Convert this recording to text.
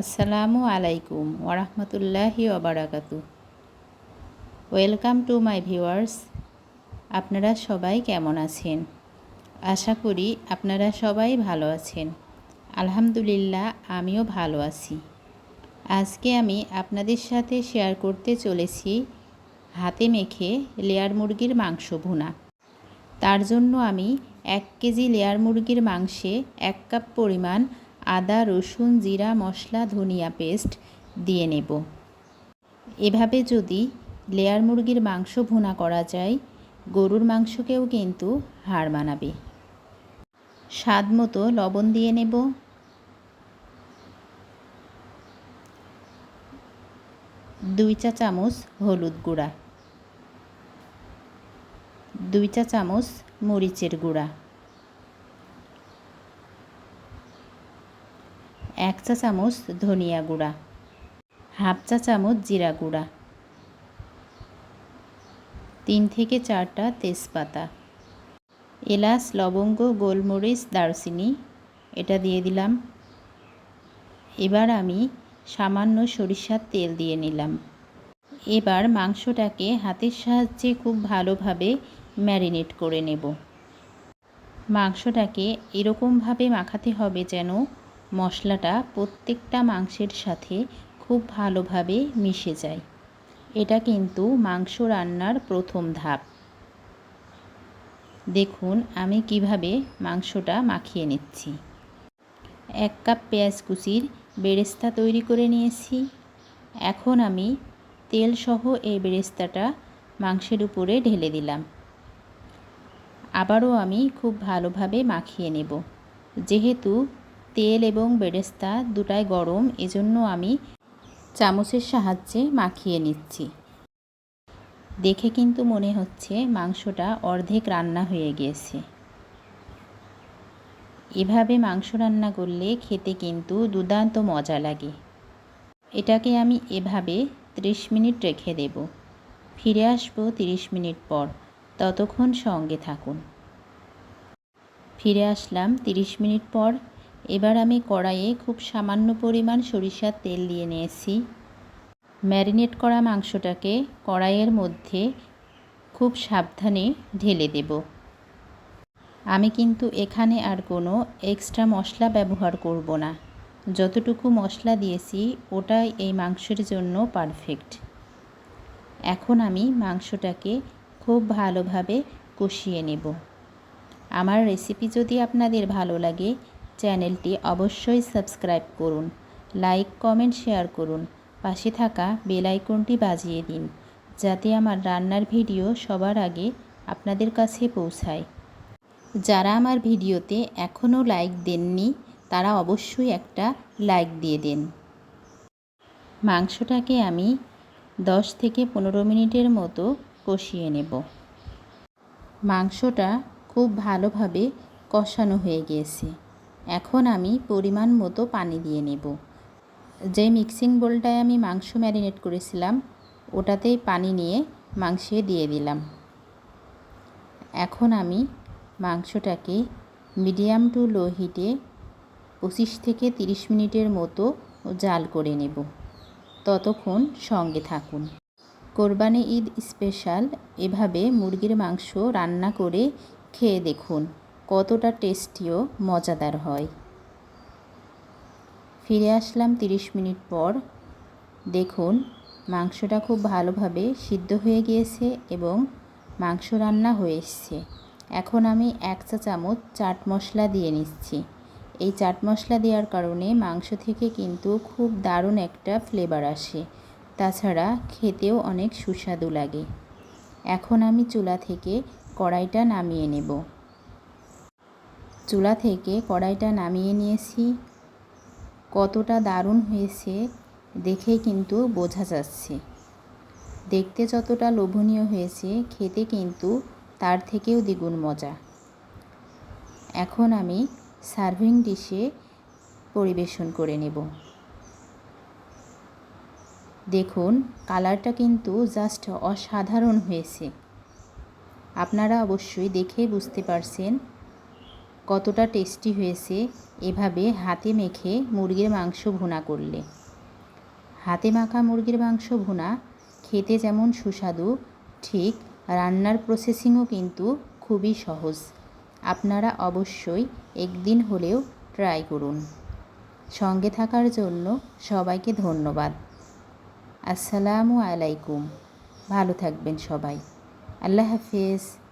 আসসালামু আলাইকুম ওরহমতুল্লাহি ওবারাকাতু ওয়েলকাম টু মাই ভিউয়ার্স, আপনারা সবাই কেমন আছেন? আশা করি আপনারা সবাই ভালো আছেন। আলহামদুলিল্লাহ, আমিও ভালো আছি। আজকে আমি আপনাদের সাথে শেয়ার করতে চলেছি হাতে মেখে লেয়ার মুরগির মাংস ভুনা। তার জন্য আমি এক কেজি লেয়ার মুরগির মাংসে এক কাপ পরিমাণ আদা, রসুন, জিরা, মশলা, ধনিয়া পেস্ট দিয়ে নেব। এভাবে যদি লেয়ার মুরগির মাংস ভুনা করা যায়, গরুর মাংসকেও কিন্তু হাড় মানাবে স্বাদ মতো লবণ দিয়ে নেব। দুই চা চামচ হলুদ গুঁড়া। দুই চা চামচ মরিচের গুঁড়া। এক চা চামচ ধনিয়া গুঁড়া, হাফ চা চামচ জিরা গুঁড়া, তিন থেকে চারটা তেজপাতা, এলাচ, লবঙ্গ, গোলমরিচ, দারচিনি, এটা দিয়ে দিলাম। এবার আমি সামান্য সরিষার তেল দিয়ে নিলাম। এবার মাংসটাকে হাতের সাহায্যে খুব ভালোভাবে ম্যারিনেট করে নেব। মাংসটাকে এরকমভাবে মাখাতে হবে যেন মশলাটা প্রত্যেকটা মাংসের সাথে খুব ভালোভাবে মিশে যায়। এটা কিন্তু মাংস রান্নার প্রথম ধাপ। দেখুন আমি কীভাবে মাংসটা মাখিয়ে নিচ্ছি। এক কাপ পেঁয়াজ কুচির বেরেস্তা তৈরি করে নিয়েছি। এখন আমি তেলসহ এই বেরেস্তাটা মাংসের উপরে ঢেলে দিলাম। আবারও আমি খুব ভালোভাবে মাখিয়ে নেব। যেহেতু তেল এবং বেরেস্তা দুটাই গরম, এজন্য আমি চামচের সাহায্যে মাখিয়ে নিচ্ছি। দেখে কিন্তু মনে হচ্ছে মাংসটা অর্ধেক রান্না হয়ে গিয়েছে এভাবে মাংস রান্না করলে খেতে কিন্তু দুর্দান্ত মজা লাগে। এটাকে আমি এভাবে ত্রিশ মিনিট রেখে দেব। ফিরে আসব তিরিশ মিনিট পর। ততক্ষণ সঙ্গে থাকুন। ফিরে আসলাম তিরিশ মিনিট পর। এবার আমি কড়াইয়ে খুব সামান্য পরিমাণ সরিষার তেল দিয়ে নিয়েছি। ম্যারিনেট করা মাংসটাকে কড়াইয়ের মধ্যে খুব সাবধানে ঢেলে দেব। আমি কিন্তু এখানে আর কোনো এক্সট্রা মশলা ব্যবহার করব না। যতটুকু মশলা দিয়েছি, ওটাই এই মাংসের জন্য পারফেক্ট। এখন আমি মাংসটাকে খুব ভালোভাবে কষিয়ে নেব। আমার রেসিপি যদি আপনাদের ভালো লাগে চ্যানেলটি অবশ্যই সাবস্ক্রাইব করুন, লাইক, কমেন্ট, শেয়ার করুন, পাশে থাকা বেল আইকনটি বাজিয়ে দিন, যাতে আমার রান্নার ভিডিও সবার আগে আপনাদের কাছে পৌঁছায়। যারা আমার ভিডিওতে এখনও লাইক দেননি, তারা অবশ্যই একটা লাইক দিয়ে দেন। মাংসটাকে আমি দশ থেকে পনেরো মিনিটের মতো কষিয়ে নেব। মাংসটা খুব ভালোভাবে কষানো হয়ে গিয়েছে এখন আমি পরিমাণ মতো পানি দিয়ে নেব। যে মিক্সিং বোলটায় আমি মাংস ম্যারিনেট করেছিলাম, ওটাতেই পানি নিয়ে মাংসে দিয়ে দিলাম। এখন আমি মাংসটাকে মিডিয়াম টু লো হিটে পঁচিশ থেকে তিরিশ মিনিটের মতো জাল করে নেব। ততক্ষণ সঙ্গে থাকুন। কোরবানি ঈদ স্পেশাল, এভাবে মুরগির মাংস রান্না করে খেয়ে দেখুন। কতটা টেস্টিও মজাদার হয়। ফিরে আসলাম তিরিশ মিনিট পর। দেখুন, মাংসটা খুব ভালোভাবে সিদ্ধ হয়ে গিয়েছে এবং মাংস রান্না হয়ে এসছে। এখন আমি এক চা চামচ চাট মশলা দিয়ে নিচ্ছি। এই চাট মশলা দেওয়ার কারণে মাংস থেকে কিন্তু খুব দারুণ একটা ফ্লেভার আসে। তাছাড়া খেতেও অনেক সুস্বাদু লাগে। এখন আমি চুলা থেকে কড়াইটা নামিয়ে নেব। চুলা থেকে কড়াইটা নামিয়ে নিয়েছি। কতটা দারুণ হয়েছে দেখে কিন্তু বোঝা যাচ্ছে। দেখতে যতটা লোভনীয় হয়েছে, খেতে কিন্তু তার থেকেও দ্বিগুণ মজা। এখন আমি সার্ভিং ডিশে পরিবেশন করে নেব। দেখুন, কালারটা কিন্তু জাস্ট অসাধারণ হয়েছে। আপনারা অবশ্যই দেখে বুঝতে পারছেন কতটা টেস্টি হয়েছে এভাবে হাতে মেখে মুরগির মাংস ভুনা করলে। হাতে মাখা মুরগির মাংস ভুনা খেতে যেমন সুস্বাদু, ঠিক রান্নার প্রসেসিংও কিন্তু খুবই সহজ। আপনারা অবশ্যই একদিন হলেও ট্রাই করুন। সঙ্গে থাকার জন্য সবাইকে ধন্যবাদ। আসসালামু আলাইকুম। ভালো থাকবেন সবাই। আল্লাহ হাফিজ।